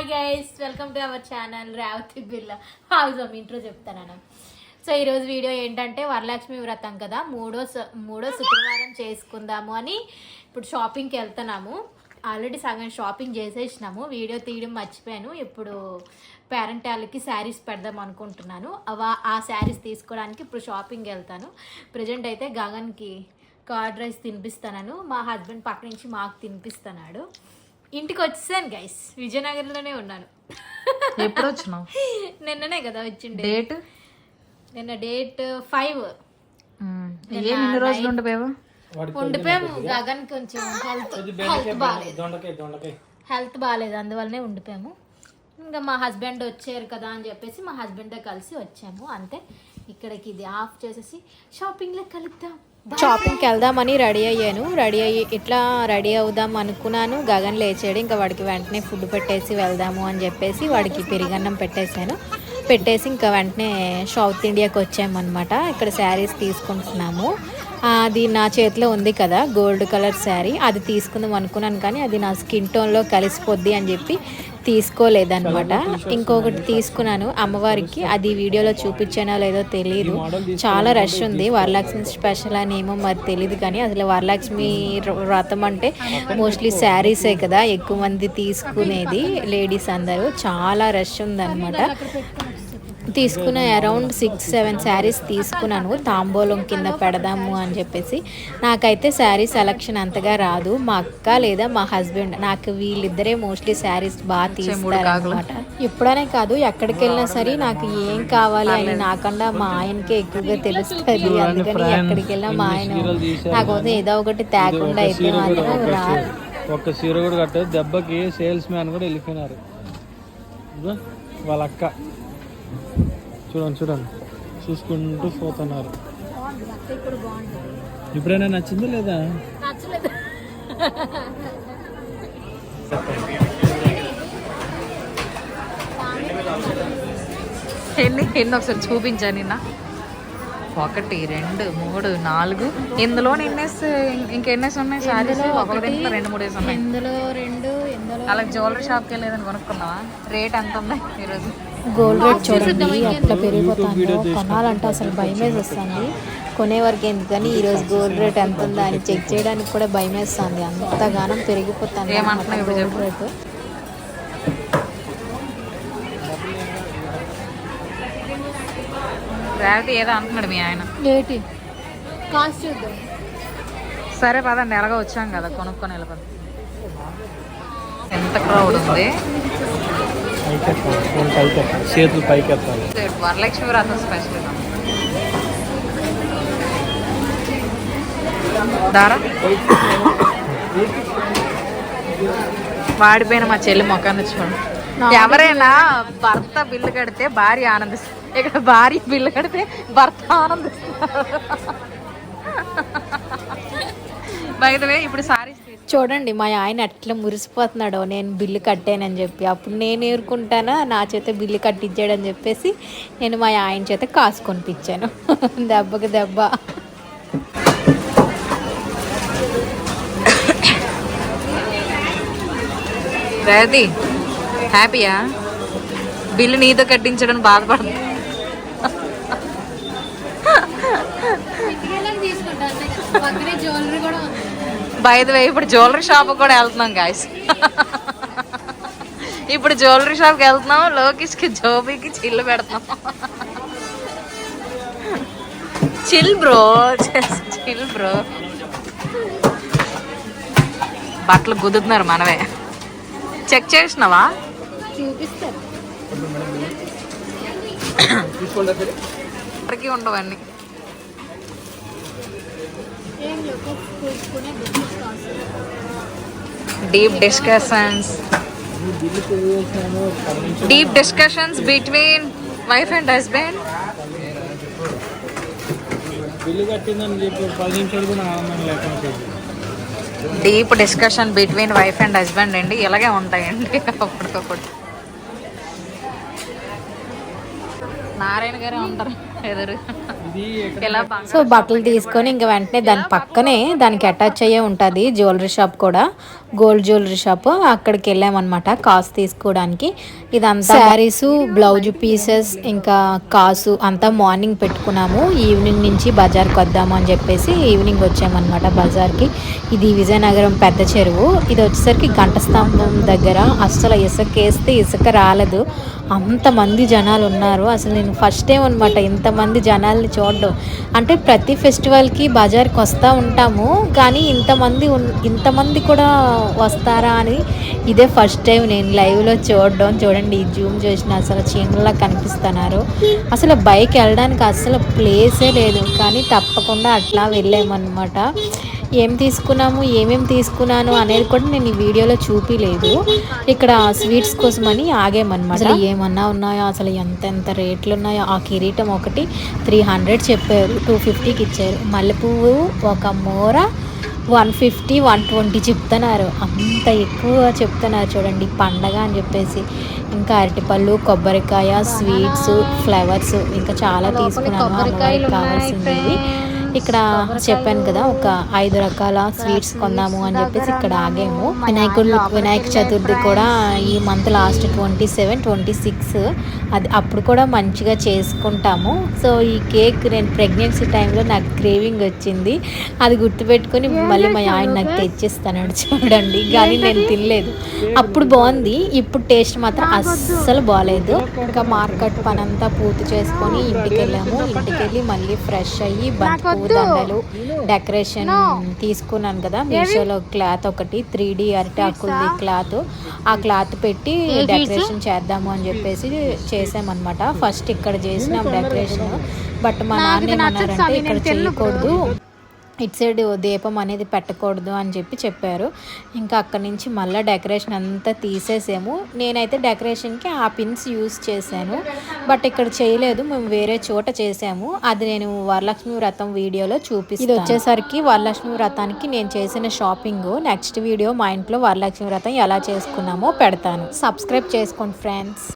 Hi guys welcome to our channel Revathi Birla house of intro చెప్తాను so ఈరోజు video ఏంటంటే వరలక్ష్మి వ్రతం కదా. మూడో స- మూడో శుక్రవారం చేసుకుందాము అని ఇప్పుడు షాపింగ్కి వెళ్తున్నాము. ఆల్రెడీ సగం షాపింగ్ చేసేసినాము. వీడియో తీయడం మర్చిపోయాను. ఇప్పుడు పేరెంట్ వాళ్ళకి శారీస్ పెడదాం అనుకుంటున్నాను. అవ ఆ శారీస్ తీసుకోవడానికి ఇప్పుడు షాపింగ్ వెళ్తాను. ప్రజెంట్ అయితే గగన్కి కర్డ్ రైస్ తినిపిస్తాను మా హస్బెండ్ పక్క నుంచి మాకు తినిపిస్తున్నాడు. ఇంటికి వచ్చేసాను గైస్ విజయనగరంలోనే ఉన్నాను. ఎప్పుడు వచ్చినావు నిన్ననే కదా వచ్చిండే. డేట్? నిన్న డేట్ ఫైవ్. ఏం ఇన్ని రోజులు ఉండిపోయావు? ఉండిపోయాము గగన్ కొంచెం హెల్త్ హెల్త్ బాగాలేదు దొండకాయ దొండకాయ. హెల్త్ బాగాలేదు అందువల్లనే ఉండిపోయాము. ఇంకా మా హస్బెండ్ వచ్చారు కదా అని చెప్పేసి మా హస్బెండ్తో కలిసి వచ్చాము అంతే. ఇక్కడికి ఇది ఆఫ్ చేసేసి షాపింగ్లో కలుద్దాం. షాపింగ్కి వెళ్దామని రెడీ అయ్యాను. రెడీ అయ్యి ఇట్లా రెడీ అవుదాం అనుకున్నాను. గగన్ లేచాడు. ఇంకా వాడికి వెంటనే ఫుడ్ పెట్టేసి వెళ్దాము అని చెప్పేసి వాడికి పెరిగన్నం పెట్టేశాను. పెట్టేసి ఇంకా వెంటనే సౌత్ ఇండియాకి వచ్చామన్నమాట. ఇక్కడ శారీస్ తీసుకుంటున్నాము. అది నా చేతిలో ఉంది కదా గోల్డ్ కలర్ శారీ. అది తీసుకుందాం అనుకున్నాను కానీ అది నా స్కిన్ టోన్లో కలిసిపోద్ది అని చెప్పి తీసుకోలేదన్నమాట. ఇంకొకటి తీసుకున్నాను. అమ్మవారికి అది వీడియోలో చూపించానో లేదో తెలియదు చాలా రష్ ఉంది. వరలక్ష్మి స్పెషల్ అని ఏమో మరి తెలియదు కానీ అసలు వరలక్ష్మి వ్ర- వ్రతం అంటే మోస్ట్లీ శారీసే కదా. ఎక్కువ మంది తీసుకునేది లేడీస్ అందరూ. చాలా రష్ ఉందన్నమాట. తీసుకున్న అరౌండ్ సిక్స్ సెవెన్ శారీస్ తీసుకున్నాను. తాంబూలం కింద పెడదాము అని చెప్పేసి. నాకైతే శారీ సెలక్షన్ అంతగా రాదు. మా అక్క లేదా మా హస్బెండ్ నాకు వీళ్ళిద్దరే మోస్ట్లీ శారీస్ బాగా తీస్తారు అనమాట ఎప్పుడనే కాదు ఎక్కడికి వెళ్ళినా సరే నాకు ఏం కావాలి అని నాకన్నా మా ఆయనకే ఎక్కువగా తెలుస్తుంది. అందుకని ఎక్కడికి వెళ్ళినా మా ఆయన నాకోసం ఏదో ఒకటి తేకుండా అయితే మాత్రం రాదు. ఒక్క చీర కూడా కట్టదు దెబ్బకి సేల్స్ మ్యాన్ కూడా వెళ్ళిపోయినారు. వాళ్ళ అక్క. చూడండి చూడండి. చూసుకుంటూ పోతున్నారు. ఇప్పుడైనా నచ్చిందా లేదా? నచ్చలేదు ఎన్ని ఎన్ని ఒకసారి చూపించా నిన్న? ఒకటి రెండు మూడు నాలుగు. ఇందులో ఎన్నేసి ఇంకెన్నేసి ఉన్నాయి సారీస్? ఒకటి రెండు మూడు వేసి ఉన్నాయి. ఇందులో రెండు ఇందులో అలా జ్యువెలరీ షాప్కి వెళ్ళేదని కొనుక్కున్నావా? రేట్ ఎంత ఉంది ఈరోజు? గోల్డ్ రేట్ చూడండి ఎట్లా పెరిగిపోతుందో కొనాలంటే అసలు భయం వేస్తుంది. కొనే వరకు ఎందుకని ఈరోజు గోల్డ్ రేట్ ఎంత ఉందా అని చెక్ చేయడానికి కూడా భయం వేస్తుంది అంతగానం ఇప్పుడు గోల్డ్ రేటు. ఏదో అంటున్నాడు మీ ఆయన. ఏంటి? కాస్ట్ చూద్దాం. సరే పదండి ఎలాగో వచ్చాం కదా కొనుక్కొని వెళ్ళిపోదాం. ఎంత క్రౌడ్ ఉంది? చేతులు పైకి ఎత్తాలి వరలక్ష్మి వ్రతం స్పెషల్ దారా వాడిపోయిన మా చెల్లి మొక్కని చూడండి ఎవరైనా భర్త బిల్లు కడితే భార్య ఆనందిస్తుంది ఇక్కడ భార్య బిల్లు కడితే భర్త ఆనందిస్తుంది బయటవే ఇప్పుడు చూడండి మా ఆయన ఎట్లా మురిసిపోతున్నాడో నేను బిల్లు కట్టానని చెప్పి. అప్పుడు నేను ఏరుకుంటానా నా చేత బిల్లు కట్టించాడని చెప్పేసి నేను మా ఆయన చేత కాసు కొనిపించాను. దెబ్బకి దెబ్బ. రేవతి హ్యాపీయా? బిల్లు నీతో కట్టించడం బాధపడదు జ్యువెలరీ కూడా వే ఇప్పుడు జ్యువెలరీ షాప్ కూడా వెళ్తున్నాం గాయస్ ఇప్పుడు జ్యువెలరీ షాప్కి వెళ్తున్నాం లోకేష్కి జోబీకి చిల్లు పెడుతున్నాం. Chill bro chill bro. బట్టలు గుద్దుతున్నారు మనమే. చెక్ చేసినావా? చూపిస్తారు ఇప్పటికీ ఉండవన్నీ ఏం లేవు చూసుకునే business cost deep discussions deep discussions between wife and husband deep discussion between wife and husband అండి. ఇలాగే ఉంటాయండి అప్పటికప్పుడు నారాయణ గారే ఉంటారు ఎదురు సో బట్టలు తీసుకొని ఇంకా వెంటనే దాని పక్కనే దానికి అటాచ్ అయ్యే ఉంటుంది జ్యువెలరీ షాప్ కూడా. గోల్డ్ జ్యువెలరీ షాప్ అక్కడికి వెళ్ళామన్నమాట కాసు తీసుకోవడానికి. ఇదంతా శారీస్ బ్లౌజ్ పీసెస్ ఇంకా కాసు అంతా మార్నింగ్ పెట్టుకున్నాము. ఈవినింగ్ నుంచి బజార్కి వద్దాము అని చెప్పేసి ఈవినింగ్ వచ్చామన్నమాట బజార్కి. ఇది విజయనగరం పెద్ద చెరువు. ఇది వచ్చేసరికి గంట స్తంభం దగ్గర. అస్సలు ఇసుక వేస్తే ఇసుక రాలేదు. అంతమంది జనాలు ఉన్నారు అసలు నేను ఫస్ట్ టైం అనమాట ఇంతమంది జనాల్ని చూడడం. అంటే ప్రతి ఫెస్టివల్కి బజార్కి వస్తూ ఉంటాము. కానీ ఇంతమంది ఉన్- ఇంతమంది కూడా వస్తారా అని ఇదే ఫస్ట్ టైం నేను లైవ్లో చూడడం. చూడండి ఈ జూమ్ చేసిన అసలు చీమలా కనిపిస్తున్నారు. అసలు బైక్ వెళ్ళడానికి అసలు ప్లేసే లేదు. కానీ తప్పకుండా అట్లా వెళ్ళామన్నమాట. ఏం తీసుకున్నాము ఏమేమి తీసుకున్నాను అనేది కూడా నేను ఈ వీడియోలో చూపిలేదు. ఇక్కడ స్వీట్స్ కోసమని ఆగామన్నమాట. అసలు ఏమన్నా ఉన్నాయో? అసలు ఎంత ఎంత రేట్లు ఉన్నాయో ఆ కిరీటం ఒకటి త్రీ హండ్రెడ్ చెప్పారు టూ ఫిఫ్టీకి ఇచ్చారు. మల్లెపువ్వు ఒక మూర వన్ ఫిఫ్టీ వన్ ట్వంటీ చెప్తున్నారు. అంత ఎక్కువ చెప్తున్నారు చూడండి పండగ అని చెప్పేసి. ఇంకా అరటిపళ్ళు కొబ్బరికాయ స్వీట్స్ ఫ్లవర్స్ ఇంకా చాలా తీసుకున్నాను. కావాల్సింది ఇక్కడ చెప్పాను కదా ఒక ఐదు రకాల స్వీట్స్ కొందాము అని చెప్పేసి ఇక్కడ ఆగాము. వినాయకుడు వినాయక చతుర్థి కూడా ఈ month last twenty seven twenty six. అది అప్పుడు కూడా మంచిగా చేసుకుంటాము. సో ఈ కేక్ నేను ప్రెగ్నెన్సీ టైంలో నాకు క్రేవింగ్ వచ్చింది. అది గుర్తుపెట్టుకొని మళ్ళీ మా ఆయన నాకు తెచ్చిస్తాను చూడండి. కానీ నేను తినలేదు. అప్పుడు బాగుంది. ఇప్పుడు టేస్ట్ మాత్రం అస్సలు బాగాలేదు ఇంకా మార్కెట్ పనంతా పూర్తి చేసుకొని ఇంటికి వెళ్ళాము ఇంటికి వెళ్ళి మళ్ళీ ఫ్రెష్ అయ్యి బంతి దండలు డెకరేషన్ తీసుకున్నాను కదా మీషోలో క్లాత్ ఒకటి త్రీ డి అరిటాకులది క్లాత్. ఆ క్లాత్ పెట్టి డెకరేషన్ చేద్దాము అని చెప్పేసి చేసామన్నమాట. ఫస్ట్ ఇక్కడ చేసినాం డెకరేషన్ బట్ మా నాన్న ఏమన్నారంటే ఇక్కడ చేయకూడదు. ఇటు సైడ్ దీపం అనేది పెట్టకూడదు అని చెప్పి చెప్పారు. ఇంకా అక్కడి నుంచి మళ్ళీ డెకరేషన్ అంతా తీసేసాము. నేనైతే డెకరేషన్కి ఆ పిన్స్ యూస్ చేశాను. బట్ ఇక్కడ చేయలేదు. మేము వేరే చోట చేసాము అది నేను వరలక్ష్మి వ్రతం వీడియోలో చూపిస్తాను. ఇది వచ్చేసరికి వరలక్ష్మి వ్రతానికి నేను చేసిన షాపింగ్. నెక్స్ట్ వీడియో మా ఇంట్లో వరలక్ష్మి వ్రతం ఎలా చేసుకున్నామో పెడతాను. సబ్స్క్రైబ్ చేసుకోండి ఫ్రెండ్స్.